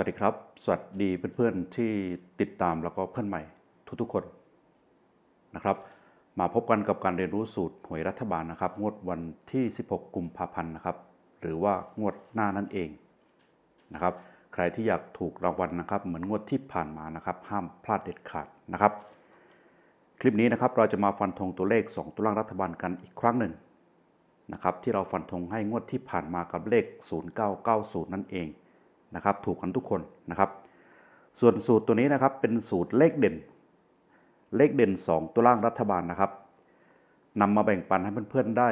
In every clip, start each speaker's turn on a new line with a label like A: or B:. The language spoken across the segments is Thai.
A: วัสดีครับ สวัสดีเพื่อนๆที่ติดตามแล้วก็เพื่อนใหม่ทุกๆคนนะครับ มาพบกันกับการเรียนรู้สูตรหวยรัฐบาลนะครับ งวดวันที่ 16 กุมภาพันธ์นะครับ หรือว่างวดหน้านั่นเองนะครับ ใครที่อยากถูกรางวัลนะครับ เหมือนงวดที่ผ่านมานะครับ ห้ามพลาดเด็ดขาดนะครับ คลิปนี้นะครับเราจะมาฟันธงตัวเลข 2 ตัวล่างรัฐบาลกันอีกครั้งหนึ่งนะครับ ที่เราฟันธงให้งวดที่ผ่านมากับเลข 0990 นั่นเอง นะครับถูกกันทุกคนนะครับ ส่วนสูตรตัวนี้นะครับเป็นสูตรเลขเด่น เลขเด่น 2 ตัวล่างรัฐบาลนะครับนำมาแบ่งปันให้เพื่อนๆได้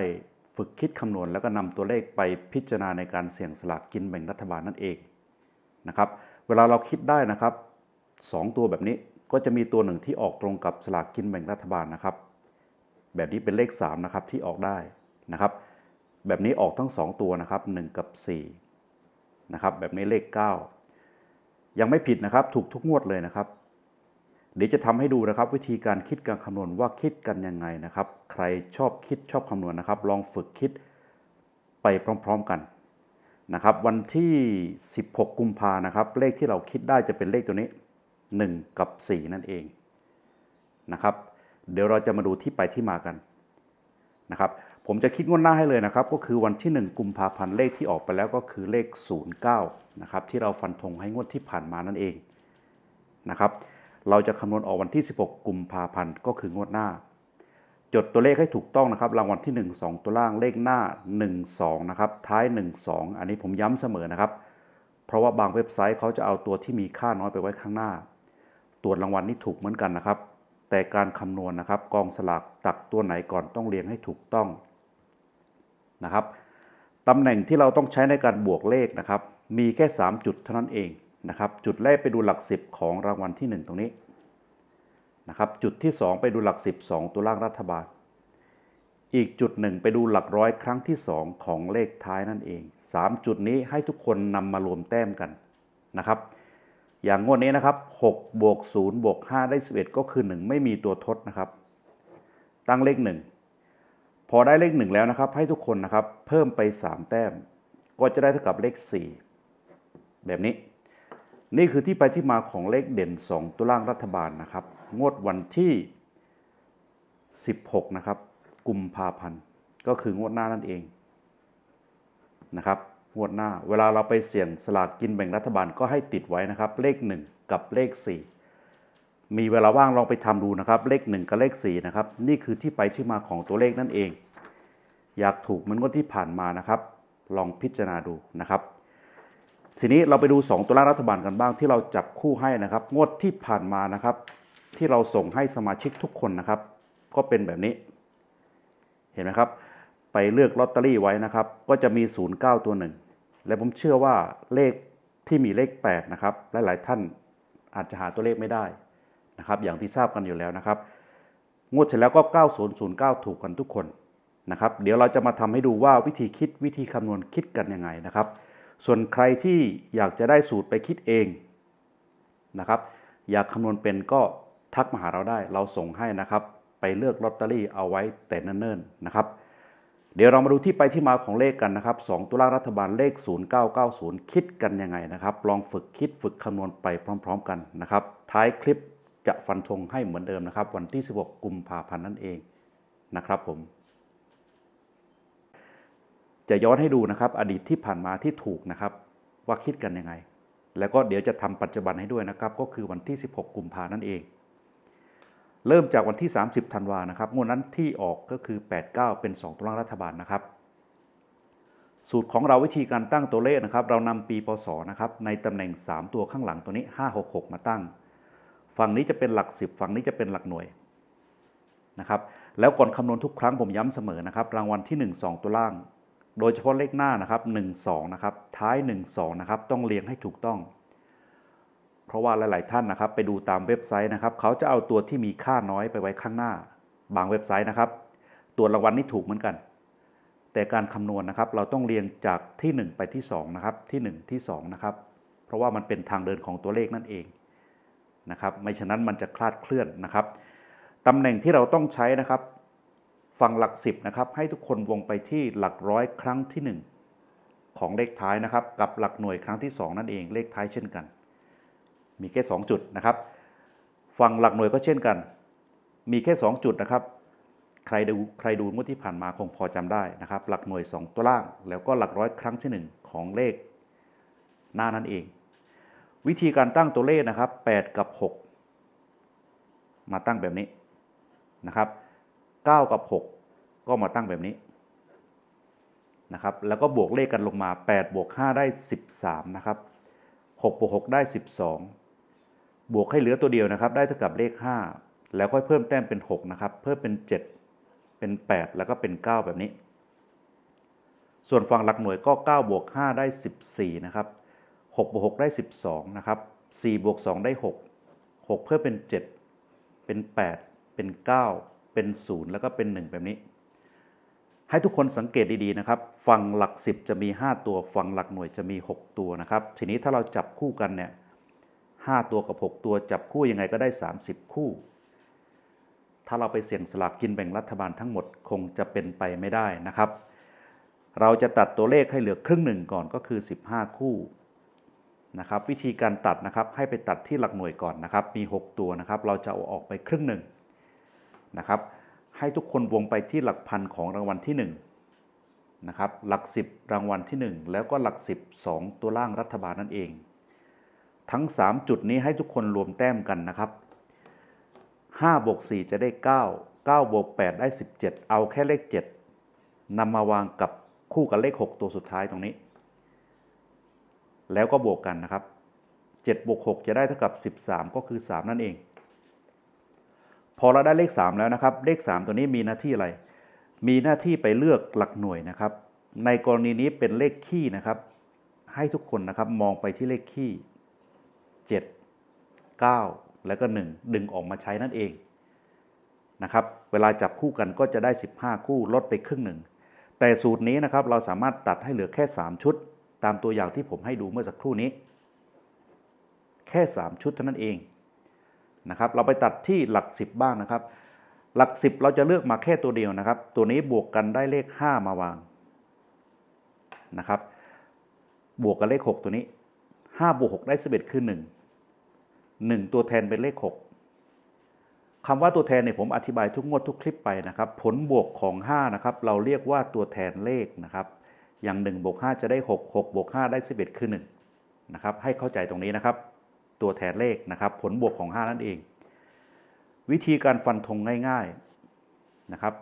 A: ฝึกคิดคำนวณ แล้วก็นำตัวเลขไปพิจารณาในการเสี่ยงสลากกินแบ่งรัฐบาลนั่นเองนะครับ เวลาเราคิดได้นะครับ 2 ตัวแบบนี้ก็จะมีตัวหนึ่งที่ออกตรงกับสลากกินแบ่งรัฐบาลนะครับ แบบนี้เป็นเลข3นะครับที่ออกได้นะครับ แบบนี้ออกทั้ง 2 ตัวนะครับ 1 กับ 4 นะครับ แบบนี้เลข 9 ยังไม่ผิดนะครับ ถูกทุกงวดเลยนะครับ เดี๋ยวจะทำให้ดูนะครับ วิธีการคิดการคำนวณว่าคิดกันยังไงนะครับ ใครชอบคิดชอบคำนวณนะครับ ลองฝึกคิดไปพร้อม ๆกันนะครับ วันที่ 16 กุมภานะครับ เลขที่เราคิดได้จะเป็นเลขตัวนี้ 1 กับ 4 นั่นเองนะครับ เดี๋ยวเราจะมาดูที่ไปที่มากันนะครับ ผมจะคิดงวดหน้าให้เลยนะครับ ก็คือวันที่ 1 กุมภาพันธ์เลขที่ออกไปแล้วก็คือเลข 09 นะครับ ที่เราฟันธงให้งวดที่ผ่านมานั่นเองนะครับ เราจะคำนวณออกวันที่ 16 กุมภาพันธ์ก็คืองวดหน้า จดตัวเลขให้ถูกต้องนะครับ รางวัลที่ 1 2 ตัวล่างเลขหน้า 1 2 นะครับ ท้าย 1 2 อันนี้ผมย้ำเสมอนะครับ เพราะว่าบางเว็บไซต์เขาจะเอาตัวที่มีค่าน้อยไปไว้ข้างหน้า ตรวจรางวัลนี่ถูกเหมือนกันนะครับ แต่การคำนวณนะครับ กองสลากตักตัวไหนก่อนต้องเรียงให้ถูกต้อง นะครับตำแหน่งที่เราต้องใช้ในการบวกเลขนะครับ มีแค่ 3 จุดเท่านั้นเองนะครับ จุดแรกไปดูหลัก 10 ของรางวัลที่ 1 ตรงนี้นะครับ จุดที่ 2 ไปดูหลัก 10 2 ตัวล่างรัฐบาล อีกจุดหนึ่งไปดูหลักร้อยครั้งที่ 2 ของเลขท้ายนั่นเอง 3 จุดนี้ให้ทุกคนนำมารวมแต้มกันนะครับ อย่างงวดนี้นะครับ6บวก0บวก5ได้ 11 ก็คือ 1 ไม่มีตัวทดนะครับ ตั้งเลข 1 อได้เลข1แล้วนะครับ ให้ทุกคนนะครับเพิ่มไป 3 แต้ม ก็จะได้เท่ากับเลข 4 แบบนี้ นี่คือที่ไปที่มาของเลขเด่น 2ตัวล่างรัฐบาลนะครับ งวดวันที่ 16 นะครับ กุมภาพันธ์ ก็คืองวดหน้านั่นเองนะครับ งวดหน้า เวลาเราไปเสี่ยงสลากกินแบ่งรัฐบาลก็ให้ติดไว้นะครับ เลข 1 กับเลข 4มีเวลาว่างลองไปทำดูนะครับ เลข 1 กับเลข4นะครับ นี่คือที่ไปที่มาของตัวเลขนั่นเอง อยากถูกเหมือนงวดที่ผ่านมานะครับ ลองพิจารณาดูนะครับ ทีนี้เราไปดู 2 ตัวล่างรัฐบาลกันบ้างที่เราจับคู่ให้นะครับ งวดที่ผ่านมานะครับ ที่เราส่งให้สมาชิกทุกคนนะครับ ก็เป็นแบบนี้ เห็นไหมครับ ไปเลือกลอตเตอรี่ไว้นะครับ ก็จะมี 09 ตัวหนึ่งและผมเชื่อว่าเลขที่มีเลข 8 นะครับหลายๆท่านอาจจะหาตัวเลขไม่ได้นะครับ อย่างที่ทราบกันอยู่แล้วนะครับ งวดเสร็จแล้วก็ 9009 ถูกกันทุกคน นะครับ เดี๋ยวเราจะมาทำให้ดูว่าวิธีคิดวิธีคำนวณคิดกันยังไงนะครับ ส่วนใครที่อยากจะได้สูตรไปคิดเองนะครับ อยากคำนวณเป็นก็ทักมาหาเราได้ เราส่งให้นะครับ ไปเลือกลอตเตอรี่เอาไว้แต่เนิ่นๆนะครับ เดี๋ยวเรามาดูที่ไปที่มาของเลขกันนะครับ 2 ตุลารัฐบาลเลข 0990 คิดกันยังไงนะครับ ลองฝึกคิดฝึกคำนวณไปพร้อม ๆ กันนะครับ ท้ายคลิปจะฟันธงให้เหมือนเดิมนะครับ วันที่ 16 กุมภาพันธ์นั่นเองนะครับผม จะย้อนให้ดูนะครับ อดีตที่ผ่านมาที่ถูกนะครับ ว่าคิดกันยังไง แล้วก็เดี๋ยวจะทำปัจจุบันให้ด้วยนะครับ ก็คือวันที่ 16 กุมภานั่นเอง เริ่มจากวันที่ 30ธันวานะครับงวดนั้นที่ออกก็คือ 89 เป็น 2ตัวล่างรัฐบาลนะครับ สูตรของเราวิธีการตั้งตัวเลขนะครับ เรานำปีพศนะครับในตำแหน่ง 3 ตัวข้างหลังตัวนี้ 566 มาตั้ง ฝั่งนี้จะเป็นหลัก 10 ฝั่งนี้จะเป็นหลักหน่วยนะครับแล้วก่อนคำนวณทุกครั้งผมย้ำเสมอนะครับ รางวัลที่ 1 2 ตัวล่าง โดยเฉพาะเลขหน้านะครับ1 2นะครับท้าย 1 2นะครับต้องเรียงให้ถูกต้อง เพราะว่าหลาย ๆ ท่านนะครับ ไปดูตามเว็บไซต์นะครับ เขาจะเอาตัวที่มีค่าน้อยไปไว้ข้างหน้า บางเว็บไซต์นะครับ ตัวรางวัลนี่ถูกเหมือนกัน แต่การคำนวณนะครับ เราต้องเรียงจากที่ 1 ไปที่2นะครับที่ 1 ที่2นะครับเพราะว่ามันเป็นทางเดินของตัวเลขนั่นเองนะครับไม่ฉะนั้นมันจะคลาดเคลื่อนนะครับตำแหน่งที่เราต้องใช้นะครับ ฝั่งหลัก 10นะครับให้ทุกคนวงไปที่หลักร้อยครั้งที่ของเลขท้ายนะครับ กับหลักหน่วยครั้งที่ 2 นั่นเองเลขท้ายเช่นกัน มีแค่ 2 จุดนะครับฝั่งหลักหน่วยก็เช่นกัน มีแค่ 2 จุดนะครับ ใครดูใครดูงวดที่ผ่านมาคงพอจำได้นะครับ หลักหน่วย 2 ตัวล่าง แล้วก็หลักร้อยครั้งที่ 1 ของเลขหน้านั่นเอง วิธีการตั้งตัวเลขนะครับ 8 กับ 6 มาตั้งแบบนี้นะครับ 9 กับ 6 ก็มาตั้งแบบนี้นะครับ แล้วก็บวกเลขกันลงมา 8 บวก 5 ได้ 13 นะครับ 6 บวก 6 ได้ 12 บวกให้เหลือตัวเดียวนะครับ ได้เท่ากับเลข 5 แล้วค่อยเพิ่มแต้มเป็น 6 นะครับ เพิ่มเป็น 7 เป็น 8 แล้วก็เป็น 9 แบบนี้ ส่วนฝั่งหลักหน่วยก็ 9 บวก 5 ได้ 14 นะครับ 6 บวก 6 ได้ 12 นะครับ 4 บวก 2 ได้ 6 6 เพิ่มเป็น 7 เป็น 8 เป็น 9 เป็น0แล้วก็เป็น1แบบนี้ ให้ทุกคนสังเกตดีๆนะครับ ฝั่งหลัก 10 จะมี 5 ตัว ฝั่งหลักหน่วยจะมี 6 ตัวนะครับ ทีนี้ถ้าเราจับคู่กันเนี่ย5ตัวกับ 6 ตัวจับคู่ยังไงก็ได้ 30 คู่ ถ้าเราไปเสี่ยงสลากกินแบ่งรัฐบาลทั้งหมดคงจะเป็นไปไม่ได้นะครับ เราจะตัดตัวเลขให้เหลือครึ่งหนึ่งก่อนก็คือ 15 คู่นะครับวิธีการตัดนะครับให้ไปตัดที่หลักหน่วยก่อนนะครับมี 6 ตัวนะครับ เราจะเอาออกไปครึ่งหนึ่ง นะครับ ให้ทุกคนวงไปที่หลักพันของรางวัลที่1นะครับ หลัก 10 รางวัลที่ 1 แล้วก็หลัก 10 2 ตัวล่างรัฐบาลนั่นเอง ทั้ง 3 จุดนี้ให้ทุกคนรวมแต้มกันนะครับ5บวก4จะได้ 9 9บวก8ได้ 17 เอาแค่เลข 7นำมาวางกับคู่กับเลข 6 ตัวสุดท้ายตรงนี้ แล้วก็บวกกันนะครับ7บวก6จะได้เท่ากับ 13 ก็คือ 3 นั่นเอง พอเราได้เลข 3 แล้วนะครับ เลข 3 ตัวนี้มีหน้าที่อะไร มีหน้าที่ไปเลือกหลักหน่วยนะครับ ในกรณีนี้เป็นเลขคี่นะครับ ให้ทุกคนนะครับมองไปที่เลขคี่7 9 แล้วก็ 1 ดึงออกมาใช้นั่นเองนะครับ เวลาจับคู่กันก็จะได้ 15 คู่ลดไปครึ่งหนึ่ง แต่สูตรนี้นะครับเราสามารถตัดให้เหลือแค่ 3 ชุด ตามตัวอย่างที่ผมให้ดูเมื่อสักครู่นี้ แค่ 3 ชุดเท่านั้นเอง นะครับ เราไปตัดที่หลัก 10 บ้างนะครับ หลัก 10 เราจะเลือกมาแค่ตัวเดียวนะครับ ตัวนี้บวกกันได้เลข 5 มาวางนะครับ บวกกับเลข 6 ตัวนี้5บวก6ได้11คือ 1 1 ตัวแทนเป็นเลข 6คำว่าตัวแทนเนี่ยผมอธิบายทุกงวดทุกคลิปไปนะครับ ผลบวกของ 5 นะครับ เราเรียกว่าตัวแทนเลขนะครับอย่าง1บวก5จะได้ 6 6บวก5ได้ 11 คือ 1 นะครับ ให้เข้าใจตรงนี้นะครับ ตัวแทนเลขนะครับ ผลบวกของ 5 นั่นเอง วิธีการฟันธงง่ายๆนะครับ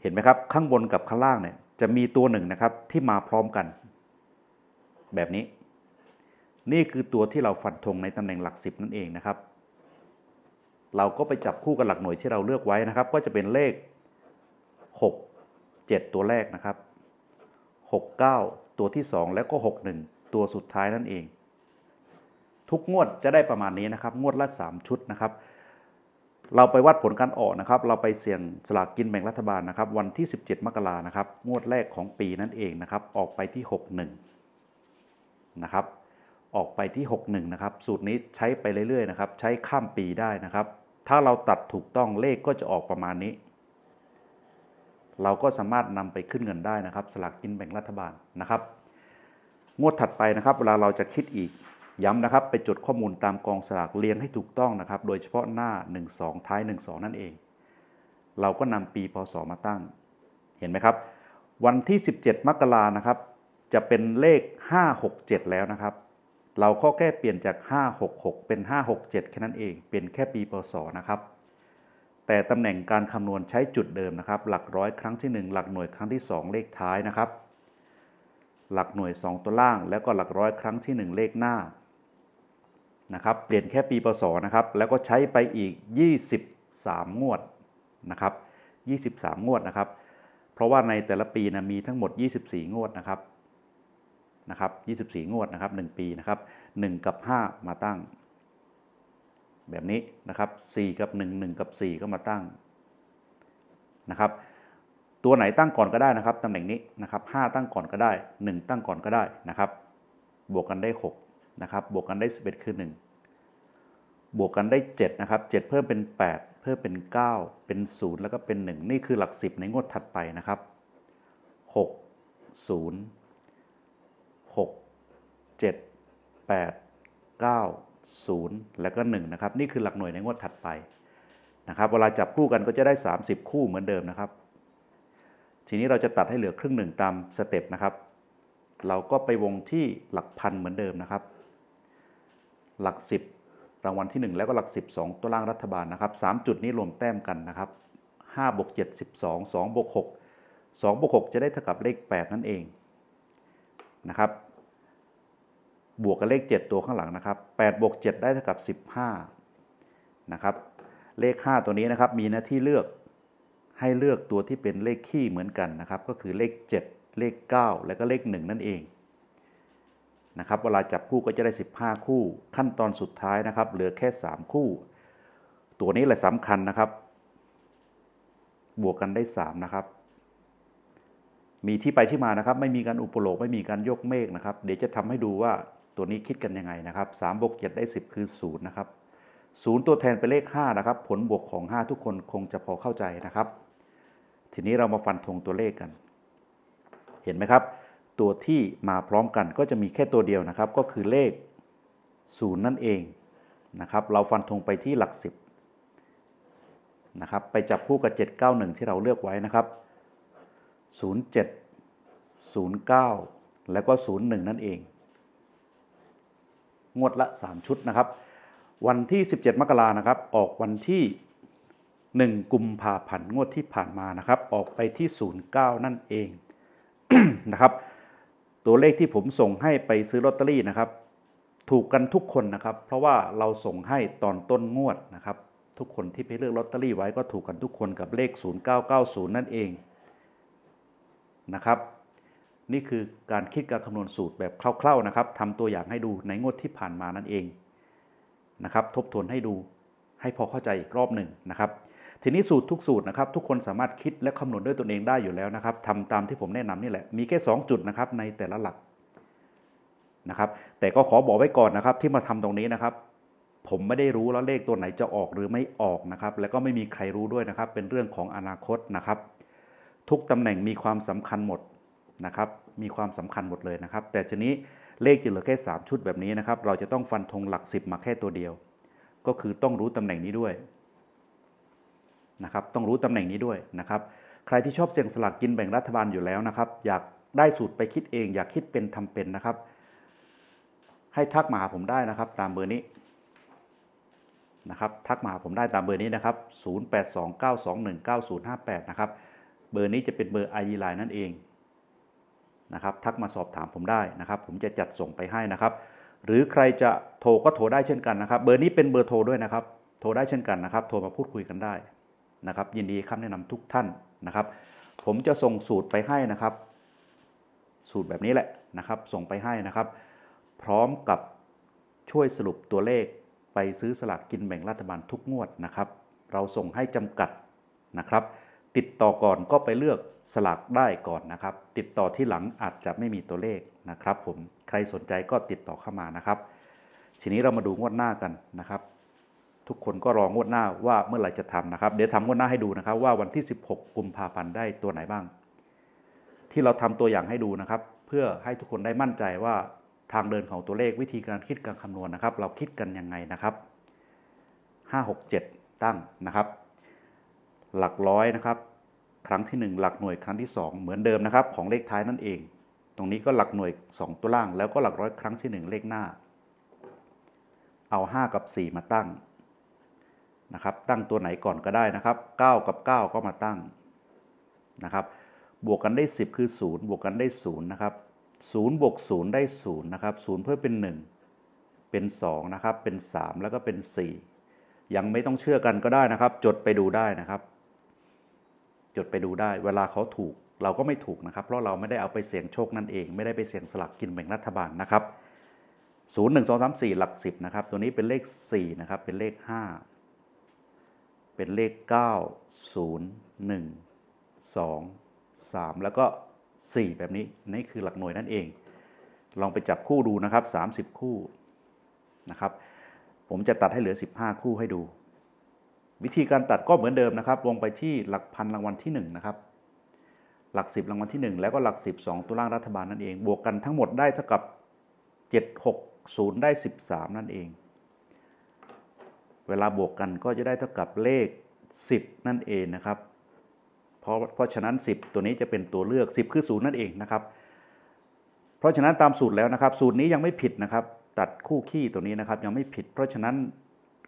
A: เห็นไหมครับ ข้างบนกับข้างล่างเนี่ยจะมีตัวหนึ่งนะครับที่มาพร้อมกัน แบบนี้ นี่คือตัวที่เราฟันธงในตำแหน่งหลักสิบนั่นเองนะครับ เราก็ไปจับคู่กับหลักหน่วยที่เราเลือกไว้นะครับ ก็จะเป็นเลข 6 7 ตัวแรกนะครับ 6 9 ตัวที่ 2 แล้วก็ 6 1 ตัวสุดท้ายนั่นเอง ทุกงวดจะได้ประมาณนี้นะครับ งวดละ 3 ชุดนะครับ เราไปวัดผลการออกนะครับ เราไปเสี่ยงสลากกินแบ่งรัฐบาลนะครับ วันที่ 17 มกรานะครับ งวดแรกของปีนั่นเองนะครับ ออกไปที่ 61 นะครับ ออกไปที่ 61 นะครับ สูตรนี้ใช้ไปเรื่อยๆนะครับ ใช้ข้ามปีได้นะครับ ถ้าเราตัดถูกต้องเลขก็จะออกประมาณนี้ เราก็สามารถนำไปขึ้นเงินได้นะครับ สลากกินแบ่งรัฐบาลนะครับ งวดถัดไปนะครับ เวลาเราจะคิดอีก ย้ำนะครับ ไปจดข้อมูลตามกองสลากเรียงให้ถูกต้องนะครับ โดยเฉพาะหน้า 12 ท้าย 12 นั่นเอง เราก็นำปีพศมาตั้ง เห็นไหมครับ วันที่ 17 มกรานะครับ จะเป็นเลข 567 แล้วนะครับ เราก็แค่เปลี่ยนจาก 566 เป็น 567 แค่นั้นเอง เปลี่ยนแค่ปีพศนะครับ แต่ตำแหน่งการคำนวณใช้จุดเดิมนะครับ หลักร้อยครั้งที่ 1 หลักหน่วยครั้งที่ 2 เลขท้ายนะครับหลักหน่วย 2 ตัวล่าง แล้วก็หลักร้อยครั้งที่ 1 เลขหน้า นะครับเปลี่ยนแค่ปีพศนะครับแล้วก็ใช้ไปอีก 23 งวดนะครับ23 งวดนะครับ เพราะว่าในแต่ละปีนะมีทั้งหมด 24 งวดนะครับนะครับ24 งวดนะครับ 1 ปีนะครับ 1 กับ 5 มาตั้ง แบบนี้นะครับ 4 กับ 1 1 กับ 4 ก็มาตั้งนะครับ ตัวไหนตั้งก่อนก็ได้นะครับตำแหน่งนี้นะครับ 5 ตั้งก่อนก็ได้ 1 ตั้งก่อนก็ได้นะครับ บวกกันได้ 6 นะครับ บวกกันได้ 11 คือ 1 บวกกันได้ 7 นะครับ 7 เพิ่มเป็น 8 เพิ่มเป็น 9 เป็น 0 แล้วก็เป็น 1 นี่คือหลัก 10 ในงวดถัดไปนะครับ 6 0หกเจ็ดแปดเก้าศูนย์แล้วก็หนึ่งนะครับ นี่คือหลักหน่วยในงวดถัดไปนะครับ เวลาจับคู่กันก็จะได้ 30 คู่เหมือนเดิมนะครับ ทีนี้เราจะตัดให้เหลือครึ่งหนึ่งตามสเต็ปนะครับ เราก็ไปวงที่หลักพันเหมือนเดิมนะครับ หลักสิบรางวัลที่หนึ่งแล้วก็หลักสิบสองตัวล่างรัฐบาลนะครับสามจุดนี้รวมแต้มกันนะครับห้าบวกเจ็ดสิบสองสองบวกหกสองบวกหกจะได้เท่ากับเลขแปดนั่นเองนะครับบวกกับเลข 7 ตัวข้างหลังนะครับ8บวก7ได้เท่ากับ 15นะครับเลข 5 ตัวนี้นะครับมีหน้าที่เลือกให้เลือกตัวที่เป็นเลขคี่เหมือนกันนะครับ ก็คือเลข 7 เลข 9 และก็เลข 1 นั่นเอง นะครับ เวลาจับคู่ก็จะได้ 15 คู่ ขั้นตอนสุดท้ายนะครับ เหลือแค่ 3 คู่ ตัวนี้แหละสำคัญนะครับ บวกกันได้ 3 นะครับ มีที่ไปที่มานะครับ ไม่มีการอุปโลกไม่มีการยกเมฆนะครับ เดี๋ยวจะทำให้ดูว่าตัวนี้คิดกันยังไงนะครับ3บวก7ได้ 10 คือ 0 นะครับ 0 ตัวแทนเป็นเลข 5 นะครับ ผลบวกของ 5 ทุกคนคงจะพอเข้าใจนะครับ ทีนี้เรามาฟันธงตัวเลขกัน เห็นไหมครับ ตัวที่มาพร้อมกันก็จะมีแค่ตัวเดียวนะครับ ก็คือเลข 0 นั่นเองนะครับ เราฟันธงไปที่หลัก 10นะครับ ไปจับคู่กับ 791 ที่เราเลือกไว้นะครับ 07 09 แล้วก็ 01 นั่นเอง งวดละ 3 ชุดนะครับ วันที่ 17 มกรานะครับ ออกวันที่ 1 กุมภาพันธ์งวดที่ผ่านมานะครับ ออกไปที่ 09 นั่นเองนะครับ ตัวเลขที่ผมส่งให้ไปซื้อลอตเตอรี่นะครับ ถูกกันทุกคนนะครับ เพราะว่าเราส่งให้ตอนต้นงวดนะครับ ทุกคนที่ไปเลือกลอตเตอรี่ไว้ก็ถูกกันทุกคนกับเลข 0990 นั่นเองนะครับ นี่คือการคิดการคำนวณสูตรแบบคร่าวๆนะครับทำตัวอย่างให้ดูในงวดที่ผ่านมานั่นเองนะครับ ทบทวนให้ดูให้พอเข้าใจอีกรอบหนึ่งนะครับ ทีนี้สูตรทุกสูตรนะครับทุกคนสามารถคิดและคำนวณด้วยตนเองได้อยู่แล้วนะครับทำตามที่ผมแนะนำนี่แหละมีแค่ 2 จุดนะครับในแต่ละหลักนะครับ แต่ก็ขอบอกไว้ก่อนนะครับ ที่มาทำตรงนี้นะครับ ผมไม่ได้รู้แล้วเลขตัวไหนจะออกหรือไม่ออกนะครับ แล้วก็ไม่มีใครรู้ด้วยนะครับ เป็นเรื่องของอนาคตนะครับ ทุกตำแหน่งมีความสำคัญหมดนะครับ มีความสำคัญหมดเลยนะครับ แต่ทีนี้เลขจะเหลือแค่ 3 ชุดแบบนี้นะครับ เราจะต้องฟันธงหลัก 10 มาแค่ตัวเดียว ก็คือต้องรู้ตำแหน่งนี้ด้วย นะครับต้องรู้ตำแหน่งนี้ด้วยนะครับใครที่ชอบเสี่ยงสลากกินแบ่งรัฐบาลอยู่แล้วนะครับ อยากได้สูตรไปคิดเอง อยากคิดเป็นทำเป็นนะครับ ให้ทักมาหาผมได้นะครับ ตามเบอร์นี้นะครับทักมาหาผมได้ตามเบอร์นี้นะครับ 0829219058 นะครับ เบอร์นี้จะเป็นเบอร์ i ไลน์นั่นเองนะครับ ทักมาสอบถามผมได้นะครับ ผมจะจัดส่งไปให้นะครับ หรือใครจะโทรก็โทรได้เช่นกันนะครับ เบอร์นี้เป็นเบอร์โทรด้วยนะครับ โทรได้เช่นกันนะครับ โทรมาพูดคุยกันได้ นะครับ ยินดีคำแนะนำทุกท่านนะครับ ผมจะส่งสูตรไปให้นะครับ สูตรแบบนี้แหละนะครับ ส่งไปให้นะครับ พร้อมกับช่วยสรุปตัวเลขไปซื้อสลากกินแบ่งรัฐบาลทุกงวดนะครับ เราส่งให้จำกัดนะครับ ติดต่อก่อนก็ไปเลือกสลากได้ก่อนนะครับ ติดต่อที่หลังอาจจะไม่มีตัวเลขนะครับ ผมใครสนใจก็ติดต่อเข้ามานะครับ ทีนี้เรามาดูงวดหน้ากันนะครับ ทุกคนก็รองวดหน้าว่าเมื่อไหร่จะทำนะครับ เดี๋ยวทำงวดหน้าให้ดูนะครับ ว่าวันที่ 16 กุมภาพันธ์ได้ตัวไหนบ้าง ที่เราทำตัวอย่างให้ดูนะครับ เพื่อให้ทุกคนได้มั่นใจว่าทางเดินของตัวเลขวิธีการคิดการคำนวณนะครับ เราคิดกันยังไงนะครับ 5 6 7 ตั้งนะครับ หลักร้อยนะครับ ครั้งที่ 1 หลักหน่วยครั้งที่ 2 เหมือนเดิมนะครับ ของเลขท้ายนั่นเอง ตรงนี้ก็หลักหน่วย 2 ตัวล่าง แล้วก็หลักร้อยครั้งที่ 1 เลขหน้า เอา 5 กับ 4 มาตั้ง นะครับ ตั้งตัวไหนก่อนก็ได้นะครับ 9 กับ 9 ก็มาตั้งนะครับ บวกกันได้ 10 คือ 0 บวกกันได้ 0 นะครับ 0 บวก 0 ได้ 0 นะครับ 0 เพิ่มเป็น 1 เป็น 2 นะครับ เป็น 3 แล้วก็เป็น 4 ยังไม่ต้องเชื่อกันก็ได้นะครับ จดไปดูได้นะครับ จดไปดูได้ เวลาเขาถูกเราก็ไม่ถูกนะครับ เพราะเราไม่ได้เอาไปเสี่ยงโชคนั่นเอง ไม่ได้ไปเสี่ยงสลักกินแบ่งรัฐบาลนะครับ 0 1 2 3 4 หลัก 10 นะครับ ตัวนี้เป็นเลข 4 นะครับ เป็นเลข 5 เป็นเลข 9 0 1 2 3 แล้วก็ 4 แบบนี้นี่คือหลักหน่วยนั่นเอง ลองไปจับคู่ดูนะครับ 30 คู่นะครับ ผมจะตัดให้เหลือ 15 คู่ให้ดู วิธีการตัดก็เหมือนเดิมนะครับ วงไปที่หลักพันรางวัลที่ 1 นะครับ หลักสิบรางวัลที่หนึ่งแล้วก็หลักสิบสองตัวล่างรัฐบาลนั่นเอง บวกกันทั้งหมดได้เท่ากับเจ็ดหกศูนย์ได้สิบสามนั่นเอง เวลาบวกกันก็จะได้เท่ากับเลขสิบนั่นเองนะครับ เพราะเพราะฉะนั้นสิบตัวนี้จะเป็นตัวเลือกสิบคือศูนย์นั่นเองนะครับ เพราะฉะนั้นตามสูตรแล้วนะครับ สูตรนี้ยังไม่ผิดนะครับ ตัดคู่ขี้ตัวนี้นะครับ ยังไม่ผิด เพราะฉะนั้น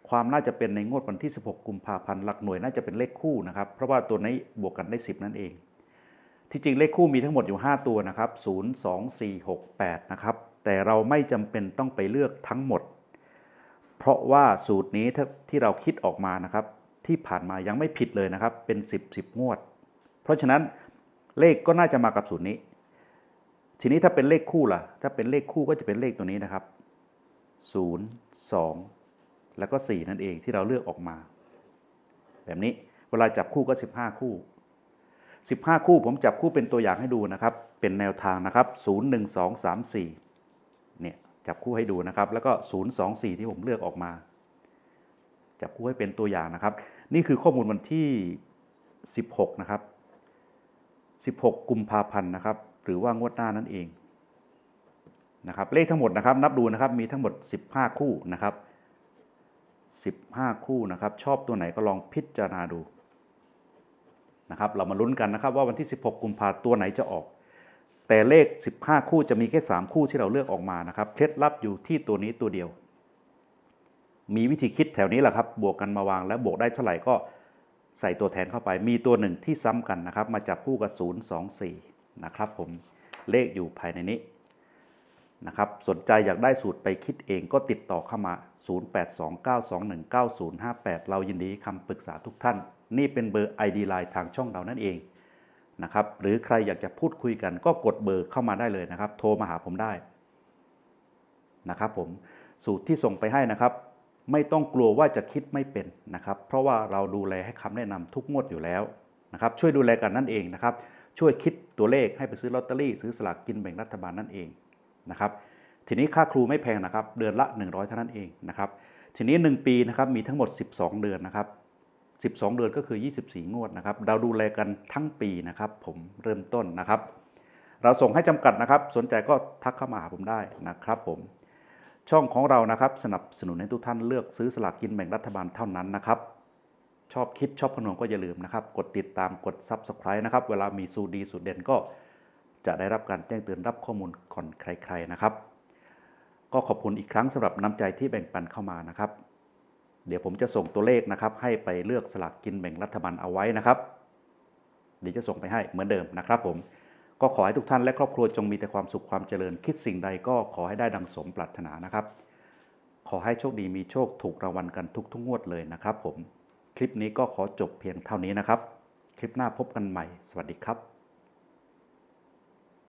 A: ความน่าจะเป็นในงวดวันที่ 16 กุมภาพันธ์หลักหน่วยน่าจะเป็นเลขคู่นะครับ เพราะว่าตัวนี้บวกกันได้ 10 นั่นเอง ที่จริงเลขคู่มีทั้งหมดอยู่ 5 ตัวนะครับ 0 2 4 6 8 นะครับ แต่เราไม่จำเป็นต้องไปเลือกทั้งหมด เพราะว่าสูตรนี้ที่เราคิดออกมานะครับ ที่ผ่านมายังไม่ผิดเลยนะครับ เป็น 10 10 งวด เพราะฉะนั้นเลขก็น่าจะมากับสูตรนี้ ทีนี้ถ้าเป็นเลขคู่ล่ะ ถ้าเป็นเลขคู่ก็จะเป็นเลขตัวนี้นะครับ 0 2 แล้วก็ 4 นั่นเองที่เราเลือกออกมา แบบนี้เวลาจับคู่ก็ 15 คู่ 15 คู่ผมจับคู่เป็นตัวอย่างให้ดูนะครับ เป็นแนวทางนะครับ 0 1 2 3 4เนี่ จับคู่ให้ดูนะครับ แล้วก็ 0 2 4 ที่ผมเลือกออกมา จับคู่ให้เป็นตัวอย่างนะครับ นี่คือข้อมูลวันที่ 16 นะครับ 16 กุมภาพันธ์นะครับ หรือว่างวดหน้านั่นเองนะครับ เลขทั้งหมดนะครับ นับดูนะครับ มีทั้งหมด 15 คู่นะครับ 15 คู่นะครับ ชอบตัวไหนก็ลองพิจารณาดูนะครับ เรามาลุ้นกันนะครับว่าวันที่ 16 กุมภาตัวไหนจะออก แต่เลข 15 คู่จะมีแค่ 3 คู่ที่เราเลือกออกมานะครับ เคล็ดลับอยู่ที่ตัวนี้ตัวเดียว มีวิธีคิดแถวนี้แหละครับ บวกกันมาวางแล้วบวกได้เท่าไหร่ก็ใส่ตัวแทนเข้าไป มีตัวหนึ่งที่ซ้ำกันนะครับ มาจับคู่กับ 0 2 4 นะครับผม เลขอยู่ภายในนี้นะครับ สนใจอยากได้สูตรไปคิดเองก็ติดต่อเข้ามา 0829219058 เรายินดีคำปรึกษาทุกท่าน นี่เป็นเบอร์ ID Line ทางช่องเรานั่นเอง นะครับหรือใครอยากจะพูดคุยกันก็กดเบอร์เข้ามาได้เลยนะครับ โทรมาหาผมได้นะครับผมสูตรที่ส่งไปให้นะครับ ไม่ต้องกลัวว่าจะคิดไม่เป็นนะครับ เพราะว่าเราดูแลให้คำแนะนำทุกงวดอยู่แล้วนะครับ ช่วยดูแลกันนั่นเองนะครับ ช่วยคิดตัวเลขให้ไปซื้อลอตเตอรี่ซื้อสลากกินแบ่งรัฐบาลนั่นเองนะครับ ทีนี้ค่าครูไม่แพงนะครับ เดือนละ 100เท่านั้นเองนะครับ ทีนี้ 1 ปีนะครับมีทั้งหมด 12 เดือนนะครับ 12 เดือนก็คือ 24 งวดนะครับ เราดูแลกันทั้งปีนะครับ ผมเริ่มต้นนะครับ เราส่งให้จำกัดนะครับ สนใจก็ทักเข้ามาหาผมได้นะครับ ผม ช่องของเรานะครับ สนับสนุนให้ทุกท่านเลือกซื้อสลากกินแบ่งรัฐบาลเท่านั้นนะครับ ชอบคิดชอบขนมก็อย่าลืมนะครับ กดติดตามกด Subscribe นะครับ เวลามีสูตรดีสูตรเด่นก็จะได้รับการแจ้งเตือนรับข้อมูลก่อนใคร ๆนะครับ ก็ขอบคุณอีกครั้งสำหรับน้ำใจที่แบ่งปันเข้ามานะครับ เดี๋ยวผมจะส่งตัวเลขนะครับ ให้ไปเลือกสลากกินแบ่งรัฐบาลเอาไว้นะครับ เดี๋ยวจะส่งไปให้เหมือนเดิมนะครับ ผมก็ขอให้ทุกท่านและครอบครัวจงมีแต่ความสุขความเจริญ คิดสิ่งใดก็ขอให้ได้ดังสมปรารถนานะครับ ขอให้โชคดีมีโชคถูกรางวัลกันทุกทุกงวดเลยนะครับ ผม คลิปนี้ก็ขอจบเพียงเท่านี้นะครับ คลิปหน้าพบกันใหม่ สวัสดีครับ